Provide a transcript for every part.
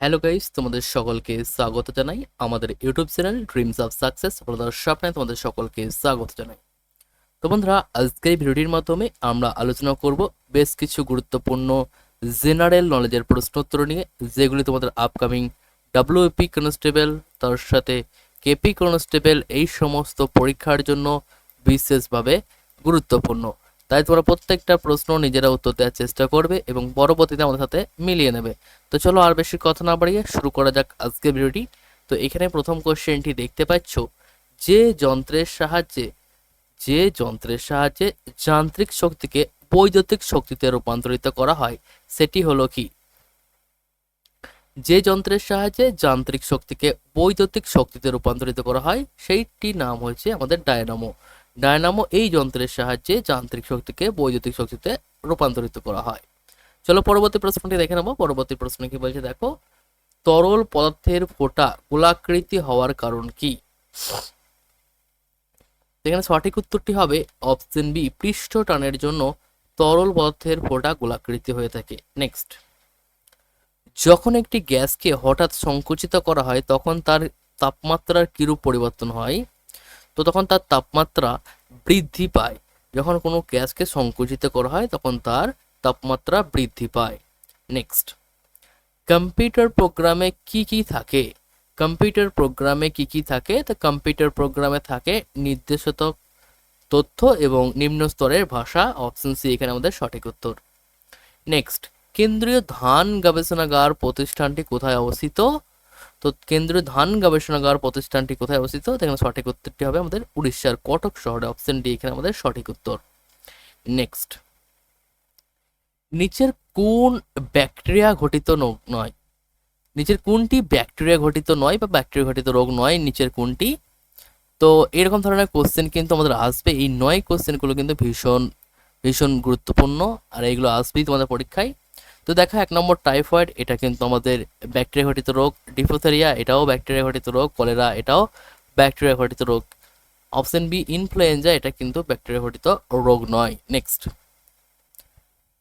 Hello guys তোমাদের সকলকে স্বাগত জানাই আমাদের YouTube channel dreams of success আপনাদের স্বপ্নে তোমাদের সকলকে স্বাগত জানাই। তো বন্ধুরা, আজকের ভিডিওটির মাধ্যমে আমরা আলোচনা করব বেশ কিছু গুরুত্বপূর্ণ জেনারেল নলেজের প্রশ্নোত্তর নিয়ে, যেগুলি তোমাদের আপকামিং ডাব্লিউপি কনস্টেবল তার সাথে কেপি কনস্টেবল এই সমস্ত পরীক্ষার জন্য বিশেষভাবে গুরুত্বপূর্ণ। তাই তোমরা প্রত্যেকটা প্রশ্ন নিজেরা উত্তর দেওয়ার চেষ্টা করবে এবং পরবর্তীতে আমাদের সাথে মিলিয়ে নেবে। তো চলো আর বেশি কথা না বাড়িয়ে শুরু করা যাক আজকে ভিডিওটি। তো এখানে প্রথম কোশ্চেনটি দেখতে পাচ্ছ। যে যন্ত্রের সাহায্যে, যে যন্ত্রের সাহায্যে যান্ত্রিক শক্তিকে বৈদ্যুতিক শক্তিতে রূপান্তরিত করা হয়, সেটি হলো কি? যে যন্ত্রের সাহায্যে যান্ত্রিক শক্তিকে বৈদ্যুতিক শক্তিতে রূপান্তরিত করা হয় সেইটি নাম হচ্ছে আমাদের ডায়নামো। ডায়নামো এই যন্ত্রের সাহায্যে যান্ত্রিক শক্তিকে বৈদ্যুতিক শক্তিতে রূপান্তরিত করা হয়। চলো পরবর্তী প্রশ্নটি দেখে নেব। পরবর্তী প্রশ্ন কি বলছে? দেখো, তরল পদার্থের ফোঁটা গোলাকৃতি হওয়ার কারণ কি? এখানে সঠিক উত্তরটি হবে অপশন বি, পৃষ্ঠ টানের জন্য তরল পদার্থের ফোঁটা গোলাকৃতি হয়ে থাকে। নেক্সট। যখন একটি গ্যাসকে হঠাৎ সংকুচিত করা হয়, তখন তার তাপমাত্রার কিরূপ পরিবর্তন হয়? তো তখন তার তাপমাত্রা বৃদ্ধি পায়। যখন কোনো গ্যাসকে সংকুচিত করা হয়, তখন তার তাপমাত্রা বৃদ্ধি পায়। নেক্সট কম্পিউটার প্রোগ্রামে কি কি থাকে? কম্পিউটার প্রোগ্রামে কি কি থাকে? তো কম্পিউটার প্রোগ্রামে থাকে নির্দেশিত তথ্য এবং নিম্ন স্তরের ভাষা অপশন সি এখানে আমাদের সঠিক উত্তর। নেক্সট কেন্দ্রীয় ধান গবেষণাগার প্রতিষ্ঠানটি কোথায় অবস্থিত? তো কেন্দ্রীয় ধান গবেষণাগার প্রতিষ্ঠানটি কোথায় অবস্থিত? এখানে সঠিক উত্তরটি হবে আমাদের উড়িষ্যার কটক শহরে। অপশন ডি, এখানে আমাদের সঠিক উত্তর। নেক্সট নিচের কোন ব্যাকটেরিয়া ঘটিত নয়? নিচের কোনটি ব্যাকটেরিয়া ঘটিত নয় বা ব্যাকটেরিয়া ঘটিত রোগ নয়? নিচের কোনটি? তো এরকম ধরনের কোশ্চেন কিন্তু আমাদের আসবে। এই নয় কোশ্চেনগুলো কিন্তু ভীষণ ভীষণ গুরুত্বপূর্ণ। আর এইগুলো আসবেই তোমাদের পরীক্ষায়। তো দেখা, এক নম্বর টাইফয়েড এটা কিন্তু আমাদের ব্যাকটেরিয়া ঘটিত রোগ। ডিফোথেরিয়া এটাও ব্যাকটেরিয়া ঘটিত রোগ। কলেরা এটাও ব্যাকটেরিয়া ঘটিত রোগ। অপশন বি ইনফ্লুয়েঞ্জা এটা কিন্তু ব্যাকটেরিয়া ঘটিত রোগ নয়। নেক্সট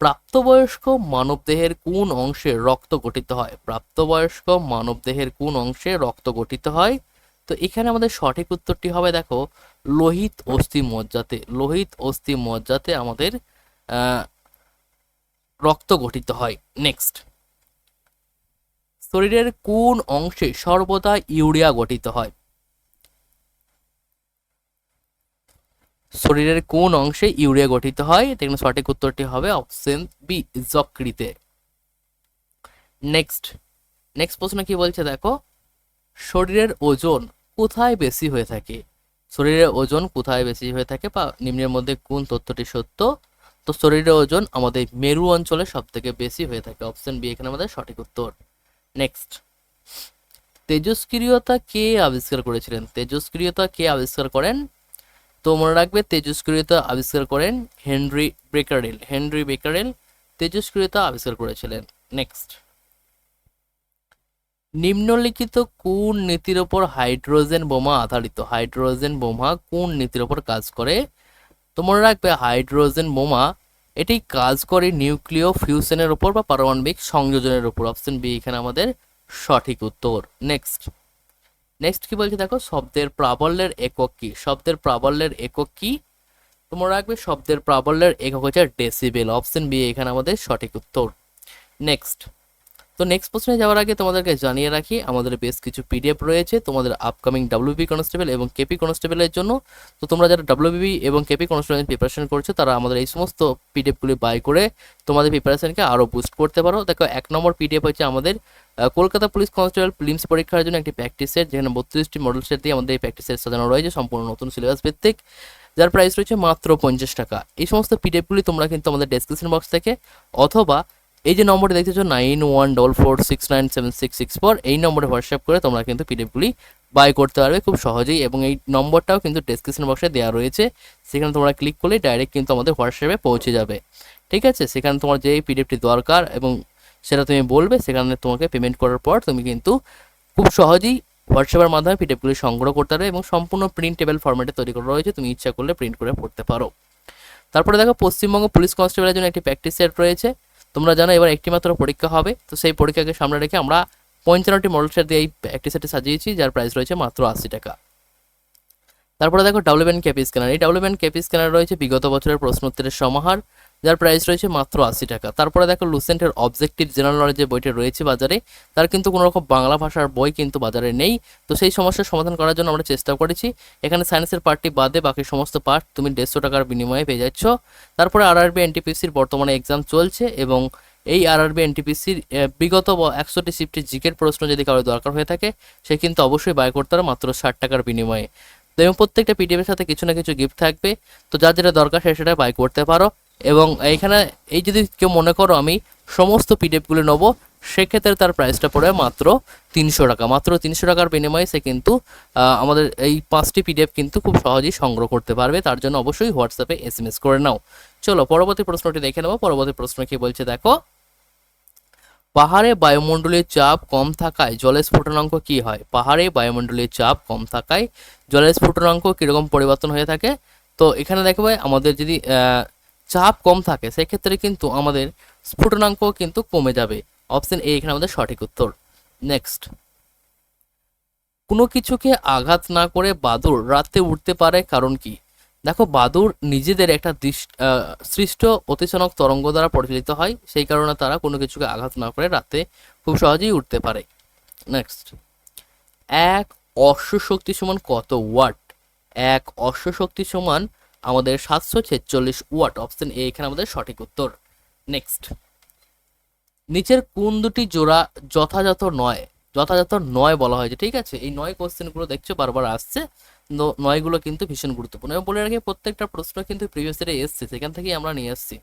প্রাপ্তবয়স্ক মানবদেহের কোন অংশে রক্ত গঠিত হয়? প্রাপ্তবয়স্ক মানবদেহের কোন অংশে রক্ত গঠিত হয়? তো এখানে আমাদের সঠিক উত্তরটি হবে, দেখো, লোহিত অস্থি মজ্জাতে। লোহিত অস্থি মজ্জাতে আমাদের রক্ত গঠিত হয়। নেক্সট শরীরের কোন অংশে সর্বদা ইউরিয়া গঠিত হয়? শরীরের কোন অংশে ইউরিয়া গঠিত হয়? এখানে সঠিক উত্তরটি হবে অপশন বি যকৃতে। নেক্সট নেক্সট প্রশ্ন কি বলছে দেখো? শরীরের ওজন কোথায় বেশি হয়ে থাকে? শরীরের ওজন কোথায় বেশি হয়ে থাকে? বা নিম্নের মধ্যে কোন তথ্যটি সত্য? তো শরীরের ওজন আমাদের মেরু অঞ্চলে সব থেকে বেশি হয়ে থাকে। অপশন বি এখানে আমাদের সঠিক উত্তর। নেক্সট তেজস্ক্রিয়তা কে আবিষ্কার করেছিলেন? তেজস্ক্রিয়তা কে আবিষ্কার করেন? তো মনে রাখবে, তেজস্ক্রিয়তা আবিষ্কার করেন হেনরি বেকারেল। হেনরি বেকারেল তেজস্ক্রিয়তা আবিষ্কার করেছিলেন। নেক্সট নিম্নলিখিত কোন নীতির ওপর হাইড্রোজেন বোমা আধারিত? হাইড্রোজেন বোমা কোন নীতির ওপর কাজ করে? তো মনে রাখবে হাইড্রোজেন বোমা, এটি কাজ করে নিউক্লিয় ফিউশনের উপর বা পারমাণবিক সংযোজনের উপর। অপশন বি, এখানে আমাদের সঠিক উত্তর। নেক্সট নেক্সট কি বলছে দেখো? শব্দের প্রাবল্যের একক কি? শব্দের প্রাবল্যের একক কি? তোমরা রাখবে শব্দের প্রাবল্যের একক হচ্ছে ডেসিবেল অপশন বি, এখানে আমাদের সঠিক উত্তর। নেক্সট তো নেক্সট প্রশ্নে যাওয়ার আগে তোমাদেরকে জানিয়ে রাখি, আমাদের বেশ কিছু পিডিএফ রয়েছে। তোমাদের আপকামিং ডাব্লিউবি কনস্টেবল এবং কেপি কনস্টেবলের জন্য। তো তোমরা যারা ডাব্লিউবি এবং কেপি কনস্টেবল প্রিপারেশন করছ, তারা আমাদের এই সমস্ত পিডিএফগুলি বাই করে তোমাদের প্রিপারেশনকে আরও বুস্ট করতে পারো। দেখো, এক নম্বর পিডিএফ হচ্ছে আমাদের কলকাতা পুলিশ কনস্টেবল প্রিলিমস পরীক্ষার জন্য একটি প্র্যাকটিস সেট যেখানে বত্রিশটি মডেল সেট দিয়ে আমাদের এই প্র্যাকটিস সেট সাজানো রয়েছে, সম্পূর্ণ নতুন সিলেবাস ভিত্তিক। যার প্রাইস রয়েছে মাত্র পঞ্চাশ টাকা। এই সমস্ত পিডিএফগুলি তোমরা কিন্তু আমাদের ডেসক্রিপশন বক্স থেকে অথবা এই যে নম্বরটি দেখতেছো nine one double four six nine seven six six four এই নম্বরে হোয়াটসঅ্যাপ করে তোমরা কিন্তু পিডিএফগুলি বাই করতে পারবে খুব সহজেই এবং এই নম্বরটাও কিন্তু ডেসক্রিপশন বক্সে দেওয়া রয়েছে। সেখানে তোমরা ক্লিক করলেই ডাইরেক্ট কিন্তু আমাদের হোয়াটসঅ্যাপে পৌঁছে যাবে। ঠিক আছে? সেখানে তোমার যে পিডিএফটি দরকার এবং সেটা তুমি বলবে, সেখানে তোমাকে পেমেন্ট করার পর তুমি কিন্তু খুব সহজেই হোয়াটসঅ্যাপের মাধ্যমে পিডিএফগুলি সংগ্রহ করতে পারবে এবং সম্পূর্ণ প্রিন্টেবল ফরম্যাটে তৈরি করা রয়েছে। তুমি ইচ্ছা করলে প্রিন্ট করে পড়তে পারো। তারপরে দেখো, পশ্চিমবঙ্গ পুলিশ কনস্টেবলের জন্য একটি প্র্যাকটিস সেট রয়েছে। তোমরা জানো এবার একটি মাত্র পরীক্ষা হবে, তো সেই পরীক্ষাকে সামনে রেখে আমরা পঞ্চান্নটি মডেল সেট দিয়ে এই একটি সেটে সাজিয়েছি, যার প্রাইস রয়েছে মাত্র আশি টাকা। তারপরে দেখো ডাব্লিউবেন ক্যাপি স্ক্যানার এই ডাব্লিউবেন ক্যাপি স্ক্যানার রয়েছে বিগত বছরের প্রশ্নোত্তরের সমাহার। যার প্রাইস রয়েছে মাত্র আশি টাকা। তারপরে দেখো লুসেন্টের অবজেক্টিভ জেনারেল নলেজ যে বইটা রয়েছে বাজারে। তার কিন্তু কোনো রকম বাংলা ভাষার বই কিন্তু বাজারে নেই। তো সেই সমস্যার সমাধান করার জন্য আমরা চেষ্টা করেছি। এখানে সায়েন্সের পার্টটি বাদে বাকি সমস্ত পার্ট তুমি দেড়শো টাকার বিনিময়ে পেয়ে যাচ্ছ। তারপরে আরআরবি এনটিপিসির বর্তমানে এক্সাম চলছে এবং এই আরআরবি এনটিপিসির বিগত একশোটি শিফটের জিকের প্রশ্ন যদি কারও দরকার হয়ে থাকে, সে কিন্তু অবশ্যই বাই করতে হবে মাত্র ষাট টাকার বিনিময়ে। তো এবং প্রত্যেকটা পিডিএফের সাথে কিছু না কিছু গিফট থাকবে। তো যার যেটা দরকার সে সেটা বাই করতে পারো। এবং এইখানে এই যদি কেউ মনে করো আমি সমস্ত পিডিএফগুলো নেব, সেক্ষেত্রে তার প্রাইসটা পড়ে মাত্র তিনশো টাকা। মাত্র তিনশো টাকার বিনিময়ে সে কিন্তু আমাদের এই পাঁচটি পিডিএফ কিন্তু খুব সহজেই সংগ্রহ করতে পারবে। তার জন্য অবশ্যই হোয়াটসঅ্যাপে এস এম এস করে নাও। চলো, পরবর্তী প্রশ্নটি দেখে নেব। পরবর্তী প্রশ্ন কি বলছে, দেখো, পাহাড়ে বায়ুমণ্ডলীয় চাপ কম থাকায় জলের স্ফুটনাঙ্ক কি হয়? পাহাড়ে বায়ুমণ্ডলীয় চাপ কম থাকায় জলের স্ফুটনাঙ্ক কীরকম পরিবর্তন হয়ে থাকে? তো এখানে দেখবে আমাদের যদি চাপ কম থাকে, সেক্ষেত্রে কিন্তু আমাদের স্ফুটনাঙ্ক কিন্তু কমে যাবে। অপশন এ, এখানে আমাদের সঠিক উত্তর। নেক্সট। কোনো কিছুকে আঘাত না করে বাদুড় রাতে উঠতে পারে কারণ কি? দেখো, বাদুড় নিজেদের একটা সৃষ্ট অতিশনক তরঙ্গ দ্বারা পরিচালিত হয়, সেই কারণে তারা কোনো কিছুকে আঘাত না করে রাতে খুব সহজেই উঠতে পারে। নেক্সট। এক অশ্ব শক্তি সমান কত ওয়াট? এক অশ্ব শক্তি সমান আমাদের সাতশো ছেচল্লিশ ওয়াট অপশন এ এখানে আমাদের সঠিক উত্তর। নেক্সট নিচের কোন দুটি জোড়া যথাযথ নয়? যথাযথ নয় বলা হয়েছে, ঠিক আছে? এই নয় কোশ্চেনগুলো দেখছ, বারবার আসছে। নয়গুলো কিন্তু ভীষণ গুরুত্বপূর্ণ। এবং বলে রাখি, প্রত্যেকটা প্রশ্ন কিন্তু প্রিভিয়াস ইয়ারে এসছে, সেখান থেকেই আমরা নিয়ে এসেছি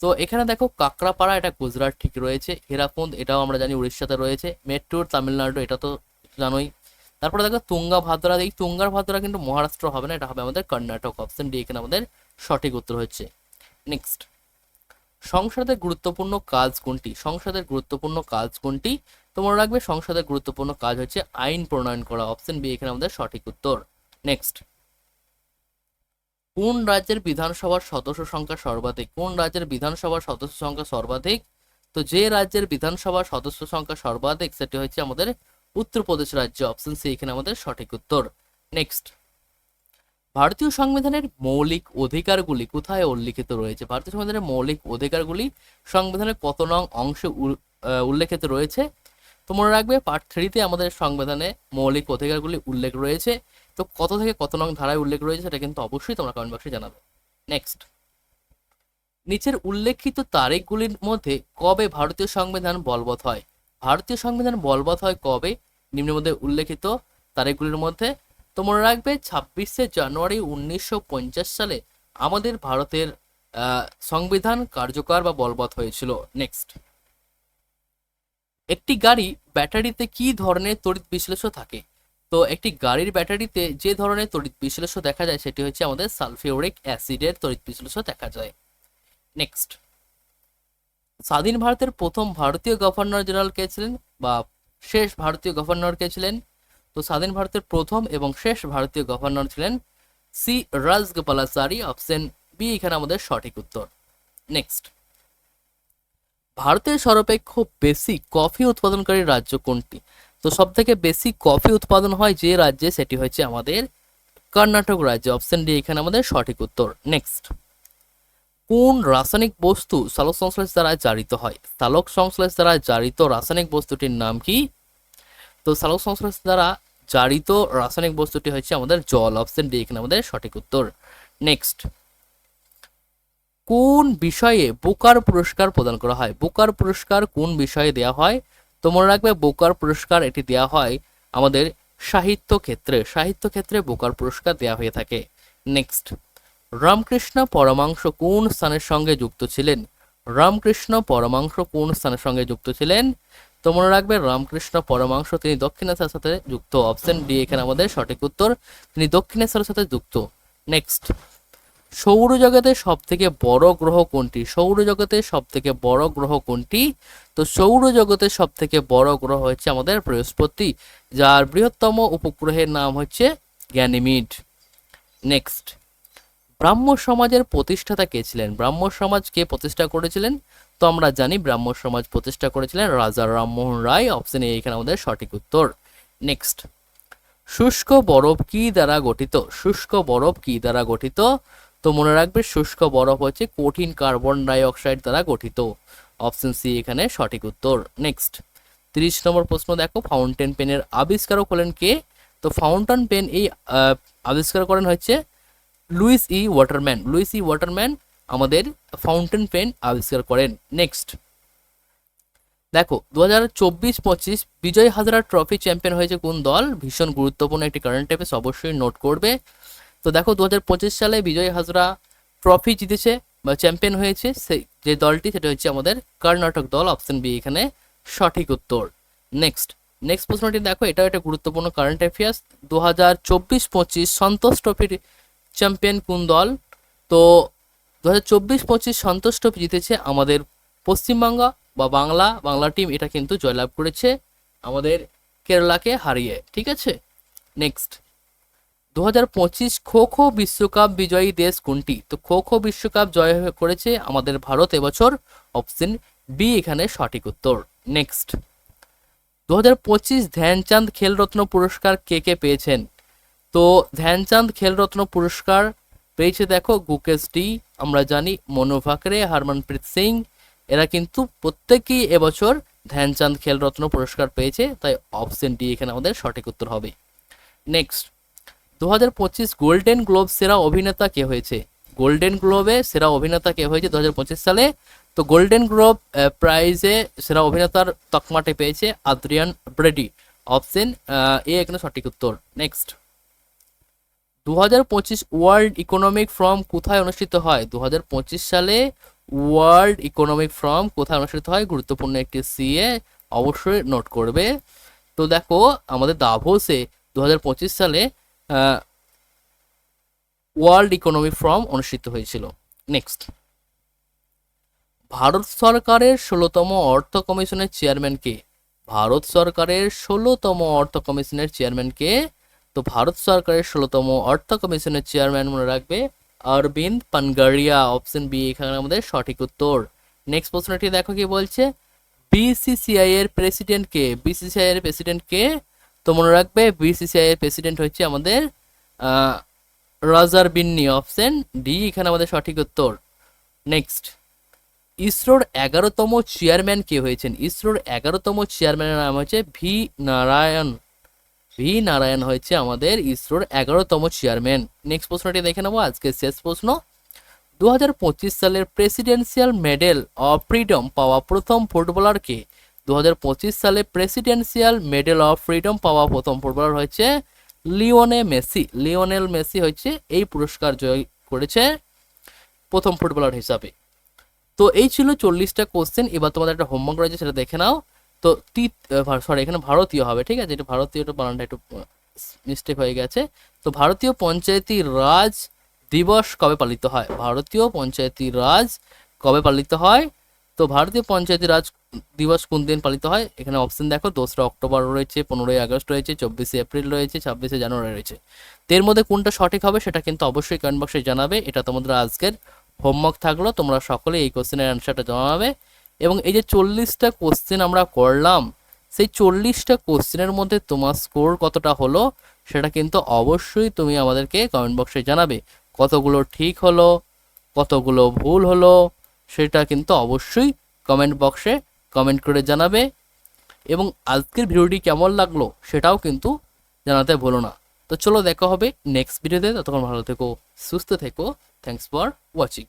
তো এখানে দেখো, কাকড়াপাড়া, এটা গুজরাট, ঠিক রয়েছে। হীরাকুন্দ, এটাও আমরা জানি উড়িষ্যাতে রয়েছে। মেট্রোর তামিলনাড়ু, এটা তো জানোই। তারপরে দেখো তুঙ্গা ভাদ্রা, এই তুঙ্গার ভাদ্রা কিন্তু মহারাষ্ট্র হবে না, এটা হবে আমাদের কর্ণাটক অপশন ডি এখানে আমাদের সঠিক উত্তর হচ্ছে। নেক্সট সংসদের গুরুত্বপূর্ণ কাজ কোনটি? সংসদের গুরুত্বপূর্ণ কাজ কোনটি? তোমরা রাখবে, সংসদের গুরুত্বপূর্ণ কাজ হচ্ছে আইন প্রণয়ন করা অপশন বি এখানে আমাদের সঠিক উত্তর। নেক্সট কোন রাজ্যের বিধানসভার সদস্য সংখ্যা সর্বাধিক? কোন রাজ্যের বিধানসভার সদস্য সংখ্যা সর্বাধিক? তো যে রাজ্যের বিধানসভার সদস্য সংখ্যা সর্বাধিক, সেটি হচ্ছে আমাদের উত্তরপ্রদেশ রাজ্য অপশন সি এখানে আমাদের সঠিক উত্তর। নেক্সট ভারতীয় সংবিধানের মৌলিক অধিকারগুলি কোথায় উল্লিখিত রয়েছে? ভারতীয় সংবিধানের মৌলিক অধিকারগুলি সংবিধানের কত নং অংশে উল্লেখিত রয়েছে? তো মনে রাখবে পার্ট থ্রিতে আমাদের সংবিধানে মৌলিক অধিকারগুলি উল্লেখ রয়েছে। তো কত থেকে কত নং ধারায় উল্লেখ রয়েছে সেটা কিন্তু অবশ্যই তোমরা কমেন্ট বক্সে জানাবে। নেক্সট নিচের উল্লেখিত তারিখগুলির মধ্যে কবে ভারতীয় সংবিধান বলবৎ হয়? ভারতীয় সংবিধান বলবৎ হয় কবে? নিম্নের মধ্যে উল্লেখিত তারিখগুলির মধ্যে তো মনে রাখবে ছাব্বিশে জানুয়ারি উনিশশো পঞ্চাশ সালে আমাদের ভারতের সংবিধান কার্যকর বা বলবৎ হয়েছিল। নেক্সট একটি গাড়ি ব্যাটারিতে কি ধরনের তড়িৎ বিশ্লেষ্য থাকে? তো একটি গাড়ির ব্যাটারিতে যে ধরনের তড়িৎ বিশ্লেষ্য দেখা যায় সেটি হচ্ছে আমাদের সালফিউরিক অ্যাসিডের তড়িৎ বিশ্লেষ্য দেখা যায়। নেক্সট স্বাধীন ভারতের প্রথম ভারতীয় গভর্নর জেনারেল কে ছিলেন বা শেষ ভারতীয় গভর্নর কে ছিলেন? তো স্বাধীন ভারতের প্রথম এবং শেষ ভারতীয় গভর্নর ছিলেন সি রাজগোপালাচারী, অপশন বি এখানে আমাদের সঠিক উত্তর। নেক্সট। ভারতের সর্বাপেক্ষ বেশি কফি উৎপাদনকারী রাজ্য কোনটি? তো সব থেকে বেশি কফি উৎপাদন হয় যে রাজ্যে সেটি হচ্ছে আমাদের কর্ণাটক রাজ্য, অপশন ডি এখানে আমাদের সঠিক উত্তর। নেক্সট। কোন রাসায়নিক বস্তু সালোক সংশ্লেষ দ্বারা জারিত হয়? সালোক সংশ্লেষ দ্বারা জারিত রাসায়নিক বস্তুটির নাম কি? তো সালোক সংশ্লেষ দ্বারা জারিত রাসায়নিক বস্তুটি হচ্ছে আমাদের জল অপশন ডি, এখানে আমাদের সঠিক উত্তর। নেক্সট কোন বিষয়ে বোকার পুরস্কার প্রদান করা হয়? বোকার পুরস্কার কোন বিষয়ে দেওয়া হয়? তো মনে রাখবে, বোকার পুরস্কার এটি দেওয়া হয় আমাদের সাহিত্য ক্ষেত্রে। সাহিত্য ক্ষেত্রে বোকার পুরস্কার দেওয়া হয়ে থাকে। নেক্সট রামকৃষ্ণ পরমাংশ কোন স্থানের সঙ্গে যুক্ত ছিলেন? রামকৃষ্ণ পরমাংশ কোন স্থানের সঙ্গে যুক্ত ছিলেন? তো মনে রাখবে, রামকৃষ্ণ পরমাংশ তিনি দক্ষিণেশ্বরের সাথে যুক্ত। অপশন ডি এখানে আমাদের সঠিক উত্তর, তিনি দক্ষিণেশ্বরের সাথে যুক্ত। নেক্সট সৌরজগতের সব থেকে বড় গ্রহ কোনটি? সৌরজগতের সব থেকে বড় গ্রহ কোনটি? তো সৌরজগতের সব থেকে বড় গ্রহ হচ্ছে আমাদের বৃহস্পতি, যার বৃহত্তম উপগ্রহের নাম হচ্ছে গ্যানিমিড। নেক্সট ব্রাহ্ম সমাজের প্রতিষ্ঠাতা কে ছিলেন? ব্রাহ্ম সমাজ কে প্রতিষ্ঠা করেছিলেন? তো আমরা জানি ব্রাহ্ম সমাজ প্রতিষ্ঠা করেছিলেন রাজা রামমোহন রায়। অপশন এ এখানে আমাদের সঠিক উত্তর। নেক্সট শুষ্ক বরফ কি দ্বারা গঠিত? শুষ্ক বরফ কি দ্বারা গঠিত? তো মনে রাখবে শুষ্ক বরফ হচ্ছে কঠিন কার্বন ডাই অক্সাইড দ্বারা গঠিত। অপশন সি এখানে সঠিক উত্তর। নেক্সট তিরিশ নম্বর প্রশ্ন দেখো। ফাউন্টেন পেনের আবিষ্কারক হলেন কে? তো ফাউন্টেন পেন এই আবিষ্কার করেন হচ্ছে Lewis E Waterman, Lewis E Waterman আমাদের ফাউন্টেন পেন আবিষ্কার করেন। নেক্সট দেখো দু হাজার চব্বিশ পঁচিশ বিজয় হাজারা ট্রফি চ্যাম্পিয়ন হয়েছে কোন দল? ভীষণ গুরুত্বপূর্ণ একটি কারেন্ট অ্যাফেয়ার্স অবশ্যই নোট করবে। তো দেখো দু হাজার পঁচিশ সালে বিজয় হাজরা ট্রফি জিতেছে বা চ্যাম্পিয়ন হয়েছে। সেই যে দলটি, সেটা হচ্ছে আমাদের কর্ণাটক দল অপশন বি এখানে সঠিক উত্তর। নেক্সট নেক্সট প্রশ্নটি দেখো, এটাও একটা গুরুত্বপূর্ণ কারেন্ট অ্যাফেয়ার্স দু হাজার চব্বিশ পঁচিশ সন্তোষ ট্রফির চ্যাম্পিয়ন কোন দল? তো দু হাজার চব্বিশ পঁচিশ সন্তোষ ট্রফি জিতেছে আমাদের পশ্চিমবঙ্গ বা বাংলা বাংলা টিম এটা কিন্তু জয়লাভ করেছে আমাদের কেরালাকে হারিয়ে, ঠিক আছে? নেক্সট দু হাজার পঁচিশ খো খো বিশ্বকাপ বিজয়ী দেশ কোনটি? তো খো খো বিশ্বকাপ জয় করেছে আমাদের ভারত এবছর অপশন বি এখানে সঠিক উত্তর। নেক্সট দু হাজার পঁচিশ ধ্যানচাঁদ খেলরত্ন পুরস্কার কে কে পেয়েছেন? তো ধ্যানচাঁদ খেলরত্ন পুরস্কার পেয়েছে দেখো গুকেশ ডি, আমরা জানি মনু ভাকরে, হারমনপ্রীত সিং, এরা কিন্তু প্রত্যেকেই এবছর ধ্যানচাঁদ খেলরত্ন পুরস্কার পেয়েছে, তাই অপশন ডি এখানে আমাদের সঠিক উত্তর হবে। নেক্সট দু হাজার পঁচিশ গোল্ডেন গ্লোব সেরা অভিনেতা কে হয়েছে? গোল্ডেন গ্লোবে সেরা অভিনেতা কে হয়েছে দু হাজার পঁচিশ সালে? তো গোল্ডেন গ্লোব প্রাইজে সেরা অভিনেতার তকমাটি পেয়েছে আদ্রিয়ান ব্রেডি। অপশন এ এখানে সঠিক উত্তর। নেক্সট দু ওয়ার্ল্ড ইকোনমিক ফর্ম কোথায় অনুষ্ঠিত হয়? দু সালে ওয়ার্ল্ড ইকোনমিক ফর্ম কোথায় অনুষ্ঠিত হয়? গুরুত্বপূর্ণ একটি সিএ অবশ্যই নোট করবে। তো দেখো, আমাদের দাভোসে দু হাজার পঁচিশ সালে ওয়ার্ল্ড ইকোনমিক ফর্ম অনুষ্ঠিত হয়েছিল। নেক্সট। ভারত সরকারের ষোলোতম অর্থ কমিশনের চেয়ারম্যান কে? ভারত সরকারের ষোলোতম অর্থ কমিশনের চেয়ারম্যান কে? তো ভারত সরকারের ষোলোতম অর্থ কমিশনের চেয়ারম্যান মনে রাখবে অরবিন্দ পানগারিয়া অপশন বি এখানে আমাদের সঠিক উত্তর। নেক্সট প্রশ্নটি দেখো কি বলছে? বিসিসিআই এর প্রেসিডেন্ট কে? বিসিসিআই এর প্রেসিডেন্ট কে? তো মনে রাখবে বিসিসিআই এর প্রেসিডেন্ট হচ্ছে আমাদের রাজার বিন্নি অপশন ডি এখানে আমাদের সঠিক উত্তর। নেক্সট ইসরোর এগারোতম চেয়ারম্যান কে হয়েছেন? ইসরোর এগারোতম চেয়ারম্যানের নাম হচ্ছে ভি নারায়ণ। ভি নারায়ণ হয়েছে আমাদের ইসরোর এগারোতম চেয়ারম্যান। নেক্সট প্রশ্নটি দেখে নেব, আজকের শেষ প্রশ্ন। দু হাজার পঁচিশ সালের প্রেসিডেন্সিয়াল মেডেল অফ ফ্রিডম পাওয়া প্রথম ফুটবলারকে দু হাজার পঁচিশ সালে প্রেসিডেন্সিয়াল মেডেল অফ ফ্রিডম পাওয়া প্রথম ফুটবলার হয়েছে লিওনে মেসি। লিওনেল মেসি হচ্ছে এই পুরস্কার জয় করেছে প্রথম ফুটবলার হিসাবে। তো এই ছিল চল্লিশটা কোশ্চেন এবার তোমাদের একটা হোমওয়ার্ক রয়েছে, সেটা দেখে নাও। তো তি সরি এখানে ভারতীয় হবে, ঠিক আছে? এটা ভারতীয়টা বানানটা একটু মিস্টেক হয়ে গেছে। তো ভারতীয় পঞ্চায়েতি রাজ দিবস কবে পালিত হয়? ভারতীয় পঞ্চায়েতি রাজ কবে পালিত হয়? তো ভারতীয় পঞ্চায়েতি রাজ দিবস কোন দিন পালিত হয়? এখানে অপশন দেখো, দোসরা অক্টোবর রয়েছে, পনেরোই আগস্ট রয়েছে, চব্বিশে এপ্রিল রয়েছে, ছাব্বিশে জানুয়ারি রয়েছে। এর মধ্যে কোনটা সঠিক হবে সেটা কিন্তু অবশ্যই কমেন্ট বক্সে জানাবে। এটা তোমাদের আজকের হোমওয়ার্ক থাকল, তোমরা সকলে এই কোশ্চেনের অ্যান্সারটা জানাবে এবং এই যে চল্লিশটা কোশ্চেন আমরা করলাম, সেই চল্লিশটা কোশ্চেনের মধ্যে তোমার স্কোর কতটা হলো, সেটা কিন্তু অবশ্যই তুমি আমাদেরকে কমেন্ট বক্সে জানাবে। কতগুলো ঠিক হলো, কতগুলো ভুল হলো, সেটা কিন্তু অবশ্যই কমেন্ট বক্সে কমেন্ট করে জানাবে। এবং আজকের ভিডিওটি কেমন লাগল, সেটাও কিন্তু জানাতে ভুলো না। তো চলো দেখা হবে নেক্সট ভিডিওতে ততক্ষণ ভালো থেকো, সুস্থ থেকো থ্যাংকস ফর ওয়াচিং